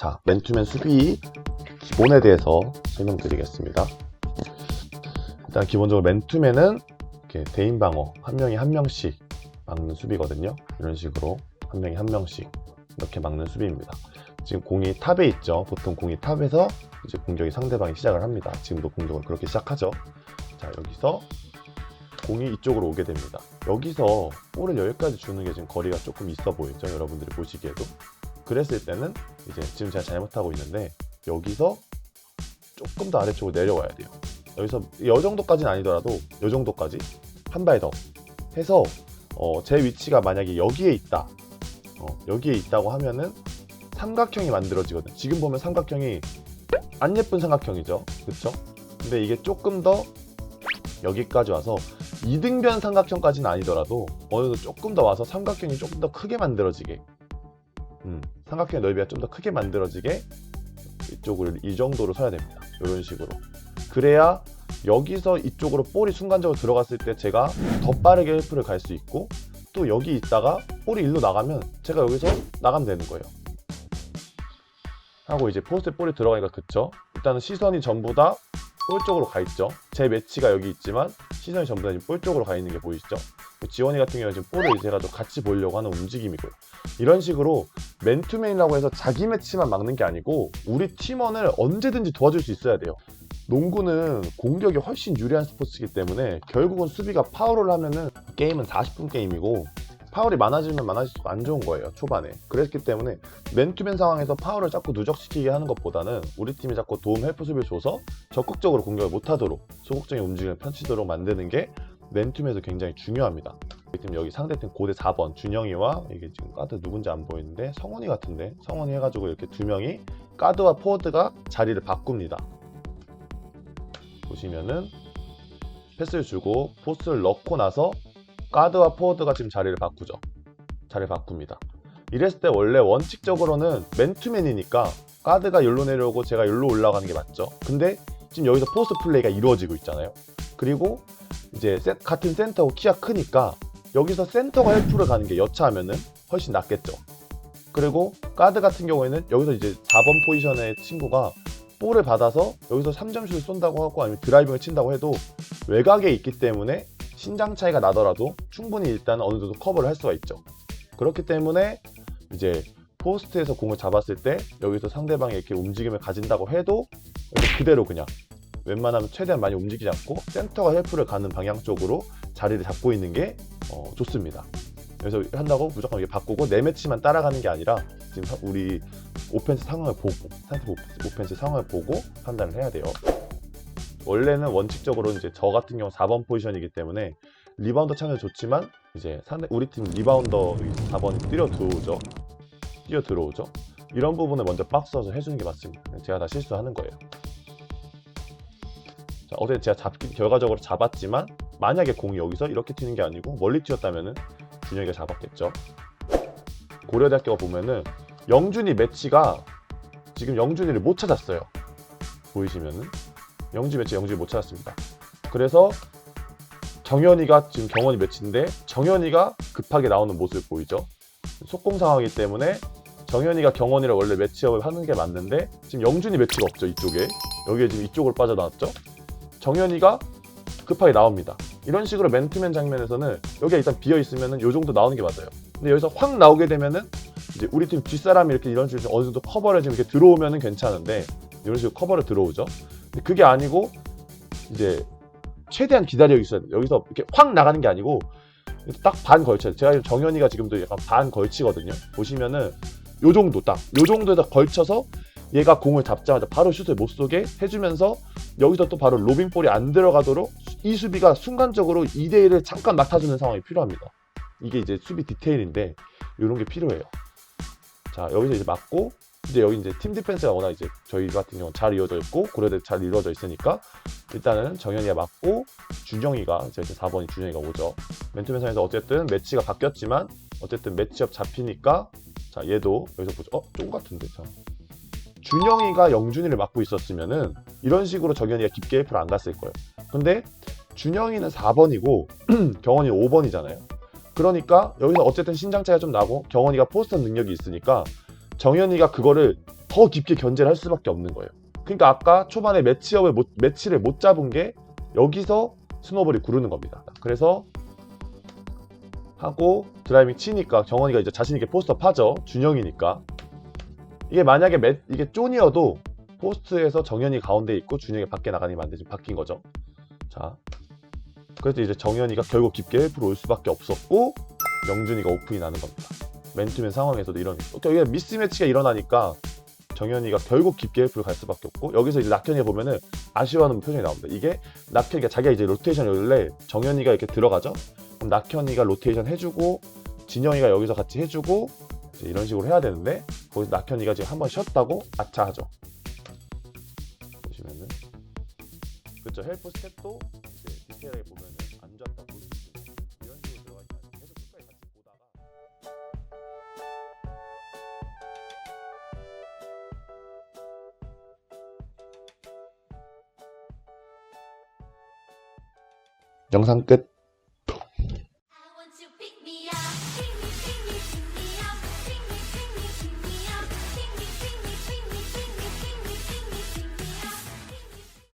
자, 맨투맨 수비 기본에 대해서 설명드리겠습니다. 일단 기본적으로 맨투맨은 이렇게 대인 방어 한 명이 한 명씩 막는 수비거든요. 이런 식으로 한 명이 한 명씩 이렇게 막는 수비입니다. 지금 공이 탑에 있죠. 보통 공이 탑에서 이제 공격이 상대방이 시작을 합니다. 지금도 공격을 그렇게 시작하죠. 자, 여기서 공이 이쪽으로 오게 됩니다. 여기서 볼을 여기까지 주는 게 지금 거리가 조금 있어 보이죠. 여러분들이 보시기에도. 그랬을 때는 이제 지금 제가 잘못하고 있는데 여기서 조금 더 아래쪽으로 내려와야 돼요. 여기서 이 정도까지는 아니더라도 이 정도까지 한 발 더 해서 어, 제 위치가 만약에 여기에 있다. 어, 여기에 있다고 하면은 삼각형이 만들어지거든. 지금 보면 삼각형이 안 예쁜 삼각형이죠. 그렇죠? 근데 이게 조금 더 여기까지 와서 이등변 삼각형까지는 아니더라도 어느 정도 조금 더 와서 삼각형이 조금 더 크게 만들어지게 음, 삼각형의 넓이가 좀 더 크게 만들어지게 이쪽을 이 정도로 서야 됩니다. 이런 식으로 그래야 여기서 이쪽으로 볼이 순간적으로 들어갔을 때 제가 더 빠르게 헬프를 갈 수 있고 또 여기 있다가 볼이 일로 나가면 제가 여기서 나가면 되는 거예요. 하고 이제 포스트에 볼이 들어가니까 그쵸? 일단은 시선이 전부 다 볼 쪽으로 가 있죠. 제 매치가 여기 있지만 시선이 전부 다 지금 볼 쪽으로 가 있는 게 보이시죠? 지원이 같은 경우는 지금 볼을 이제 가지고 같이 보려고 하는 움직임이고요. 이런 식으로 맨투맨이라고 해서 자기 매치만 막는 게 아니고 우리 팀원을 언제든지 도와줄 수 있어야 돼요. 농구는 공격이 훨씬 유리한 스포츠이기 때문에 결국은 수비가 파울을 하면은 게임은 40분 게임이고 파울이 많아지면 많아질수록 안 좋은 거예요 초반에. 그랬기 때문에 맨투맨 상황에서 파울을 자꾸 누적시키게 하는 것보다는 우리 팀이 자꾸 도움 헬프 수비를 줘서 적극적으로 공격을 못하도록 소극적인 움직임을 펼치도록 만드는 게 맨투맨에서 굉장히 중요합니다. 팀 여기 상대팀 고대 4번 준영이와 이게 지금 가드 누군지 안 보이는데 성원이 같은데? 성원이 해가지고 이렇게 두 명이 가드와 포워드가 자리를 바꿉니다. 보시면은 패스를 주고 포스를 넣고 나서 가드와 포워드가 지금 자리를 바꾸죠. 자리를 바꿉니다. 이랬을 때 원래 원칙적으로는 맨투맨이니까 가드가 여기로 내려오고 제가 여기로 올라가는 게 맞죠. 근데 지금 여기서 포스트 플레이가 이루어지고 있잖아요. 그리고 이제 세- 같은 센터고 키가 크니까 여기서 센터가 헬프를 가는 게 여차하면은 훨씬 낫겠죠. 그리고 가드 같은 경우에는 여기서 이제 4번 포지션의 친구가 볼을 받아서 여기서 3점슛을 쏜다고 하고 아니면 드라이빙을 친다고 해도 외곽에 있기 때문에 신장 차이가 나더라도 충분히 일단 어느 정도 커버를 할 수가 있죠. 그렇기 때문에 이제 포스트에서 공을 잡았을 때 여기서 상대방이 이렇게 움직임을 가진다고 해도 그대로 그냥 웬만하면 최대한 많이 움직이지 않고 센터가 헬프를 가는 방향 쪽으로 자리를 잡고 있는 게 어, 좋습니다. 그래서 한다고 무조건 이게 바꾸고 내 매치만 따라가는 게 아니라 지금 사- 우리 오펜스 상황을 보고 상대 오- 오펜스 상황을 보고 판단을 해야 돼요. 원래는 원칙적으로 이제 저 같은 경우 4번 포지션이기 때문에 리바운더 참여 좋지만 이제 상대 우리 팀 리바운더 4번이 뛰어 들어오죠. 뛰어 들어오죠. 이런 부분을 먼저 박스에서 해주는 게 맞습니다. 제가 다 실수하는 거예요. 자, 어제 제가 잡기 결과적으로 잡았지만 만약에 공이 여기서 이렇게 튀는 게 아니고 멀리 튀었다면은 준혁이가 잡았겠죠. 고려대학교가 보면은 영준이 매치가 지금 영준이를 못 찾았어요. 보이시면은 영지 매치 영지 못 찾았습니다. 그래서 정현이가 지금 경원이 매치인데 정현이가 급하게 나오는 모습을 보이죠. 속공 상황이기 때문에 정현이가 경원이를 원래 매치업을 하는 게 맞는데 지금 영준이 매치가 없죠 이쪽에 여기에 지금 이쪽으로 빠져나왔죠. 정현이가 급하게 나옵니다. 이런 식으로 맨투맨 장면에서는 여기가 일단 비어 있으면은 요 정도 나오는 게 맞아요. 근데 여기서 확 나오게 되면은 이제 우리 팀 뒷사람이 이렇게 이런 식으로 어느 정도 커버를 지금 이렇게 들어오면은 괜찮은데 이런 식으로 커버를 들어오죠. 그게 아니고 이제 최대한 기다려 있어야 돼. 여기서 이렇게 확 나가는 게 아니고 딱 반 걸쳐요. 제가 지금 정현이가 지금도 약간 반 걸치거든요. 보시면은 요 정도 딱 요 정도에다 걸쳐서 얘가 공을 잡자마자 바로 슛을 못 쏘게 해주면서 여기서 또 바로 로빙볼이 안 들어가도록 이 수비가 순간적으로 2대1을 잠깐 맡아주는 상황이 필요합니다. 이게 이제 수비 디테일인데 이런 게 필요해요. 자 여기서 이제 맞고 이제 여기 이제 팀 디펜스가 워낙 이제 저희 같은 경우는 잘 이루어져 있고 고려대 잘 이루어져 있으니까 일단은 정현이가 맞고 준영이가 이제 4번이 준영이가 오죠. 맨투맨 상에서 어쨌든 매치가 바뀌었지만 어쨌든 매치업 잡히니까 자 얘도 여기서 보죠. 어? 쫑 같은데 참. 준영이가 영준이를 맡고 있었으면은 이런 식으로 정현이가 깊게 헬프를 안 갔을 거예요. 근데 준영이는 4번이고 경원이 5번이잖아요. 그러니까 여기서 어쨌든 신장 차이가 좀 나고 경원이가 포스터 능력이 있으니까 정현이가 그거를 더 깊게 견제를 할 수밖에 없는 거예요. 그러니까 아까 초반에 매치업을 못, 매치를 못 잡은 게 여기서 스노볼이 구르는 겁니다. 그래서 하고 드라이빙 치니까 정원이가 이제 자신 있게 포스터 파죠. 준영이니까. 이게 만약에 매, 이게 쪼니어도 포스트에서 정현이 가운데 있고 준영이 밖에 나가니 만데 지금 바뀐 거죠. 자. 그래서 이제 정현이가 결국 깊게 1%올 수밖에 없었고 영준이가 오픈이 나는 겁니다. 맨투맨 상황에서도 이런 이게 미스매치가 일어나니까 정현이가 결국 깊게 1%를 갈 수밖에 없고 여기서 이제 낙현이 보면은 아쉬워하는 표정이 나옵니다. 이게 낙현이가 자기가 이제 로테이션 원래 정현이가 이렇게 들어가죠. 그럼 낙현이가 로테이션 해주고 진영이가 여기서 같이 해주고 이런 식으로 해야 되는데 거기서 낙현이가 지금 한 번 쉬었다고 아차 하죠. 보시면은 그렇죠. 헬프 스텝도 이제 디테일하게 보면은 영상 끝.